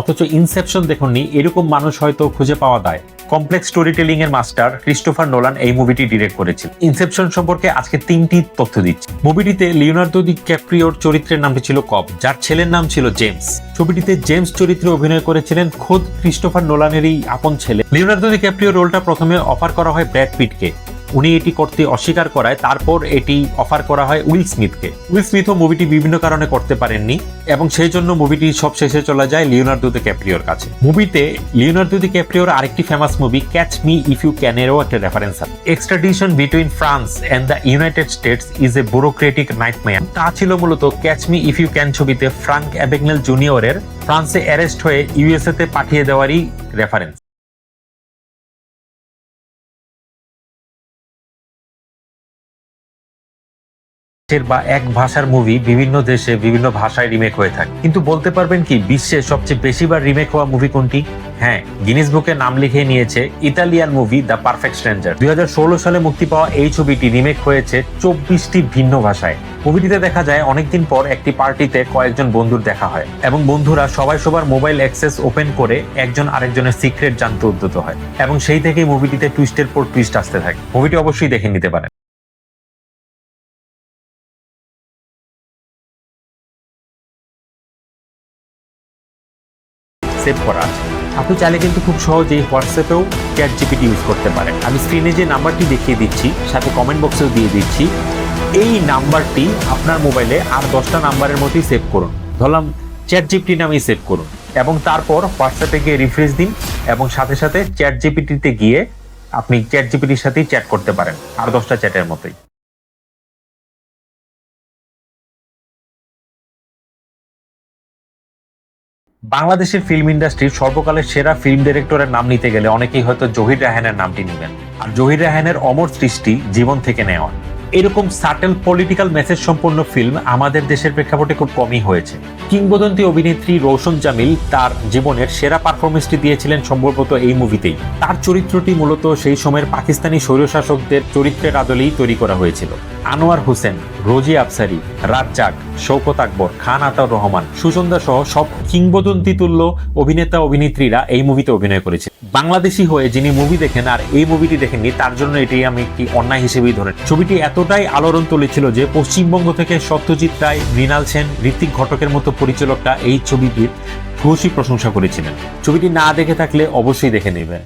অথচ ইনসেপশন দেখুননি, এরকম মানুষ হয়তো খুঁজে পাওয়া যায়। কমপ্লেক্স স্টোরি টেলিং এর মাস্টার ক্রিস্টোফার নোলান এই মুভিটি ডিরেক্ট করেছিল। ইনসেপশন সম্পর্কে আজকে তিনটি তথ্য দিচ্ছি। মুভিটিতে লিওনার্দো দি ক্যাপ্রিওর চরিত্রের নামটি ছিল কব, যার ছেলের নাম ছিল জেমস ছবিটিতে জেমস চরিত্রে অভিনয় করেছিলেন খোদ ক্রিস্টোফার নোলানেরই আপন ছেলে। লিওনার্দো দি ক্যাপ্রিও রোলটা প্রথমে অফার করা হয় ব্র্যাড পিটকে উনি এটি করতে অস্বীকার করায় তারপর এটি অফার করা হয় উইল স্মিথকে। উইল স্মিথও মুভিটি বিভিন্ন কারণে করতে পারেননি এবং সেই জন্য মুভিটি সব শেষে চলে যায় লিওনার্দো দি ক্যাপ্রিওর কাছে। মুভিতে লিওনার্দো দি ক্যাপ্রিওর আরেকটি famous movie catch me if you can এরও একটা রেফারেন্স আছে। Extradition between France and the United States is a bureaucratic nightmare তা ছিল মূলত catch me if you can ছবিতে ফ্রাঙ্ক অ্যাবেগনেল জুনিয়রের ফ্রান্সে অ্যারেস্ট হয়ে ইউএসএ তে পাঠিয়ে দেওয়ারই রেফারেন্স দেশের বা এক ভাষার মুভি বিভিন্ন দেশে বিভিন্ন ভাষায় রিমেক হয়ে থাকে। কিন্তু বলতে পারবেন কি, বিশ্বের সবচেয়ে বেশিবার রিমেক হওয়া মুভি কোনটি? হ্যাঁ গিনিস বুকে নাম লিখে নিয়েছে Italian movie the perfect stranger দুই সালে মুক্তি পাওয়া এই ছবিটি রিমেক হয়েছে চব্বিশটি ভিন্ন ভাষায়। মুভিটিতে দেখা যায়, অনেকদিন পর একটি পার্টিতে কয়েকজন বন্ধুর দেখা হয় এবং বন্ধুরা সবাই সবার মোবাইল অ্যাক্সেস ওপেন করে একজন আরেকজনের সিক্রেট জানতে উদ্যত হয় এবং সেই থেকেই মুভিটিতে টুইস্টের পর টুইস্ট আসতে থাকে। মুভিটি অবশ্যই দেখে নিতে পারেন। সেভ করা আছে। আপনি চাইলে কিন্তু খুব সহজেই হোয়াটসঅ্যাপেও চ্যাট জিপিটি ইউজ করতে পারেন। আমি স্ক্রিনে যে নাম্বারটি দেখিয়ে দিচ্ছি, সাথে কমেন্ট বক্সেও দিয়ে দিচ্ছি, এই নাম্বারটি আপনার মোবাইলে আর দশটা নাম্বারের মধ্যেই সেভ করুন। ধরলাম চ্যাট জিপিটি নামেই সেভ করুন এবং তারপর হোয়াটসঅ্যাপে গিয়ে রিফ্রেশ দিন এবং সাথে সাথে চ্যাট জিপিটিতে গিয়ে আপনি চ্যাট জিপিটির সাথেই চ্যাট করতে পারেন, আর দশটা চ্যাটের মতোই। বাংলাদেশের ফিল্ম ইন্ডাস্ট্রির সর্বকালের সেরা ফিল্ম ডিরেক্টরের নাম নিতে গেলে অনেকেই হয়তো জহির রাহানের নামটি নেবেন। আর জহির রাহানের অমর সৃষ্টি জীবন থেকে নেওয়া। এরকম সাটেল পলিটিক্যাল মেসেজ সম্পন্ন ফিল্ম আমাদের দেশের প্রেক্ষাপটে খুব কমই হয়েছে। কিংবদন্তি অভিনেত্রী রৌশন জামিল তার জীবনের সেরা পারফরমেন্সটি দিয়েছিলেন সম্ভবত এই মুভিতেই তার চরিত্রটি মূলত সেই সময়ের পাকিস্তানি স্বৈরশাসকদের চরিত্রের আদলেই তৈরি করা হয়েছিল। আনোয়ার হোসেন, রোজি আফসারি, রাজ্জাক শৌকত আকবর, খান আতাউর রহমান সুচন্দা সহ সব কিংবদন্তি তুল্য অভিনেতা অভিনেত্রীরা এই মুভিতে অভিনয় করেছে। বাংলাদেশি হয়ে যিনি মুভি দেখেন আর এই মুভিটি দেখেননি, তার জন্য এটি আমি একটি অন্যায় হিসেবেই ধরেন ছবিটি এতটাই আলোড়ন তুলেছিল যে পশ্চিমবঙ্গ থেকে সত্যজিৎ রায়, মৃণাল সেন ঋত্বিক ঘটকের মতো পরিচালকরা এই ছবিটির ভূয়সী প্রশংসা করেছিলেন। ছবিটি না দেখে থাকলে অবশ্যই দেখে নেবেন।